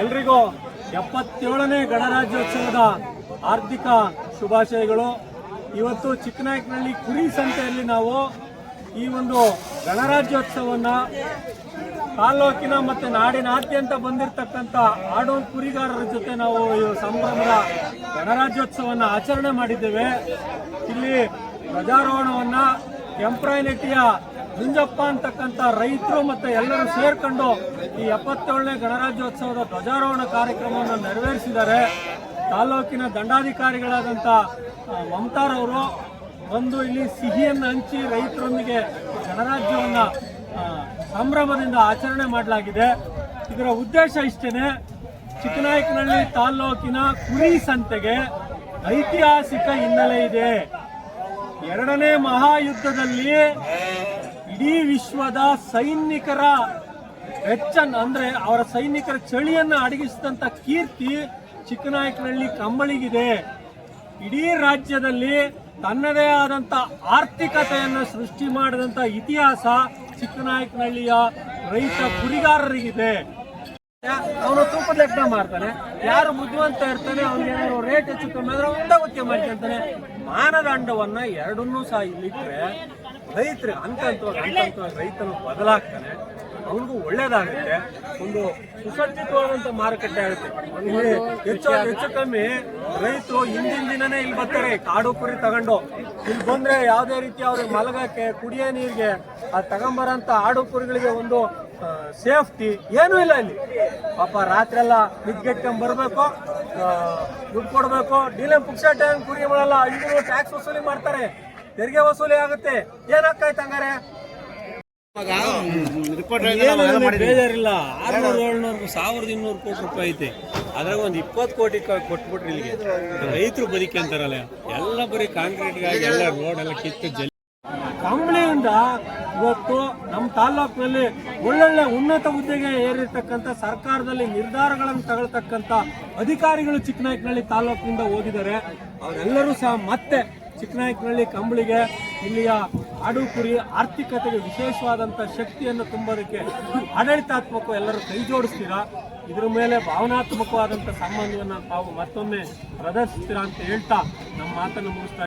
ಎಲ್ರಿಗೂ ಎಪ್ಪತ್ತೇಳನೇ ಗಣರಾಜ್ಯೋತ್ಸವದ ಆರ್ಥಿಕ ಶುಭಾಶಯಗಳು. ಇವತ್ತು ಚಿಕ್ಕನಾಯಕನಹಳ್ಳಿ ಕುರಿ ಸಂತೆಯಲ್ಲಿ ನಾವು ಈ ಒಂದು ಗಣರಾಜ್ಯೋತ್ಸವವನ್ನು ತಾಲ್ಲೂಕಿನ ಮತ್ತು ನಾಡಿನಾದ್ಯಂತ ಬಂದಿರತಕ್ಕಂಥ ಆಡೋ ಕುರಿಗಾರರ ಜೊತೆ ನಾವು ಈ ಸಂಭ್ರಮದ ಗಣರಾಜ್ಯೋತ್ಸವವನ್ನು ಆಚರಣೆ ಮಾಡಿದ್ದೇವೆ. ಇಲ್ಲಿ ಧ್ವಜಾರೋಹಣವನ್ನು ಕೆಂಪ್ರಾಯನಟ್ಟಿಯ ಗುಂಜಪ್ಪ ಅಂತಕ್ಕಂಥ ರೈತರು ಮತ್ತು ಎಲ್ಲರೂ ಸೇರ್ಕೊಂಡು ಈ ಎಪ್ಪತ್ತೇಳನೇ ಗಣರಾಜ್ಯೋತ್ಸವದ ಧ್ವಜಾರೋಹಣ ಕಾರ್ಯಕ್ರಮವನ್ನು ನೆರವೇರಿಸಿದ್ದಾರೆ. ತಾಲೂಕಿನ ದಂಡಾಧಿಕಾರಿಗಳಾದಂಥ ಮಮತಾರವರು ಬಂದು ಇಲ್ಲಿ ಸಿಹಿಯನ್ನು ಹಂಚಿ ರೈತರೊಂದಿಗೆ ಗಣರಾಜ್ಯವನ್ನು ಸಂಭ್ರಮದಿಂದ ಆಚರಣೆ ಮಾಡಲಾಗಿದೆ. ಇದರ ಉದ್ದೇಶ ಇಷ್ಟೇನೆ, ಚಿಕ್ಕನಾಯಕನಹಳ್ಳಿ ತಾಲ್ಲೂಕಿನ ಕುರಿ ಸಂತೆಗೆ ಐತಿಹಾಸಿಕ ಹಿನ್ನೆಲೆ ಇದೆ. ಎರಡನೇ ಮಹಾಯುದ್ಧದಲ್ಲಿ ಇಡೀ ವಿಶ್ವದ ಸೈನಿಕರ ಹೆಚ್ಚನ್ ಅಂದ್ರೆ ಅವರ ಸೈನಿಕರ ಚಳಿಯನ್ನ ಅಡಗಿಸಿದಂತ ಕೀರ್ತಿ ಚಿಕ್ಕನಾಯಕನಹಳ್ಳಿ ಕಂಬಳಿಗಿದೆ. ಇಡೀ ರಾಜ್ಯದಲ್ಲಿ ತನ್ನದೇ ಆದಂತ ಆರ್ಥಿಕತೆಯನ್ನು ಸೃಷ್ಟಿ ಮಾಡಿದಂತ ಇತಿಹಾಸ ಚಿಕ್ಕನಾಯಕನಹಳ್ಳಿಯ ರೈತ ಕುರಿಗಾರರಿಗಿದೆ. ಅವನು ತೂಕದ ಲೆಕ್ಕ ಮಾಡ್ತಾನೆ. ಯಾರು ಬುದ್ಧಿವಂತ ಇರ್ತಾನೆ ಏನಾದ್ರು ರೇಟ್ ಹೆಚ್ಚು ಕಮ್ಮಿ ಆದ್ರೆ ಉಂಡವಕ್ಕೆ ಮಾಡ್ಕೊಂತಾನೆ. ಮಾನದಂಡವನ್ನ ಎರಡನ್ನೂ ಸಹ ರೈತರು ಅಂತ ಅಂತ ರೈತನು ಬದಲಾಗ್ತಾನೆ, ಅವನಿಗೂ ಒಳ್ಳೇದಾಗುತ್ತೆ. ಒಂದು ಸುಸಜ್ಜಿತವಾದಂತ ಮಾರುಕಟ್ಟೆ ಆಗುತ್ತೆ. ಇಲ್ಲಿ ಹೆಚ್ಚು ಹೆಚ್ಚು ಕಮ್ಮಿ ರೈತರು ಹಿಂದಿನ ದಿನನೇ ಇಲ್ಲಿ ಬರ್ತಾರೆ, ಕಾಡು ಕುರಿ ತಗೊಂಡು. ಇಲ್ಲಿ ಬಂದ್ರೆ ಯಾವುದೇ ರೀತಿ ಅವ್ರಿಗೆ ಮಲಗಕ್ಕೆ, ಕುಡಿಯೋ ನೀರಿಗೆ, ಆ ತಗೊಂಬರಂತ ಆಡು ಕುರಿಗಳಿಗೆ ಒಂದು ಸೇಫ್ಟಿ ಏನೂ ಇಲ್ಲ ಇಲ್ಲಿ. ಪಾಪ ರಾತ್ರಿ ಎಲ್ಲ ಬರ್ಬೇಕು ದುಡ್ಡು ಕೊಡ್ಬೇಕು. ಡೀಲೆ ಪುಕ್ಸಾ ಟೈಮ್ ಕುರಿ ಮಾಡಲ್ಲ ಇವರು ಟ್ಯಾಕ್ಸ್ ವಸೂಲಿ ಮಾಡ್ತಾರೆ. ತೆರಿಗೆ ವಸೂಲಿ ಆಗುತ್ತೆ. ಏನಾಗ್ತಾಯ್ತು ಹಂಗಾರೆ? ಬೇಜಾರಿಲ್ಲ. ಆರ್ನೂರು ಏಳ್ನೂರು ಸಾವಿರದ ಇನ್ನೂರು ಕೋಟಿ ರೂಪಾಯಿ ಐತೆ. ಅದ್ರಾಗ ಒಂದು ಇಪ್ಪತ್ತು ಕೋಟಿ ಕೊಟ್ಬಿಟ್ರಿ ಇಲ್ಲಿಗೆ. ರೈತರು ಬದುಕಂತಾರಲ್ಲ ಎಲ್ಲ ಬರೀ ಕಾಂಕ್ರೀಟ್ಗಾಗಿ ಎಲ್ಲ ರೋಡ್ ಎಲ್ಲ ಕಿತ್ತು ಜಲ್ ಕಂಬಳಿಯಿಂದ ಇವತ್ತು ನಮ್ಮ ತಾಲ್ಲೂಕಿನಲ್ಲಿ ಒಳ್ಳೊಳ್ಳೆ ಉನ್ನತ ಹುದ್ದೆಗೆ ಏರಿರ್ತಕ್ಕಂಥ ಸರ್ಕಾರದಲ್ಲಿ ನಿರ್ಧಾರಗಳನ್ನು ತಗೊಳ್ತಕ್ಕಂಥ ಅಧಿಕಾರಿಗಳು ಚಿಕ್ಕನಾಯಕನಹಳ್ಳಿ ತಾಲೂಕಿನಿಂದ ಹೋಗಿದ್ದಾರೆ. ಅವರೆಲ್ಲರೂ ಸಹ ಮತ್ತೆ ಚಿಕ್ಕನಾಯಕನಹಳ್ಳಿ ಕಂಬಳಿಗೆ ಇಲ್ಲಿಯ ಆಡು ಕುರಿ ಆರ್ಥಿಕತೆಗೆ ವಿಶೇಷವಾದಂಥ ಶಕ್ತಿಯನ್ನು ತುಂಬೋದಕ್ಕೆ ಆಡಳಿತಾತ್ಮಕ ಎಲ್ಲರೂ ಕೈ ಜೋಡಿಸ್ತೀರಾ? ಇದರ ಮೇಲೆ ಭಾವನಾತ್ಮಕವಾದಂಥ ಸಂಬಂಧವನ್ನು ತಾವು ಮತ್ತೊಮ್ಮೆ ಪ್ರದರ್ಶಿಸ್ತೀರಾ ಅಂತ ಹೇಳ್ತಾ ನಮ್ಮ ಮಾತನ್ನು ಮುಗಿಸ್ತಾ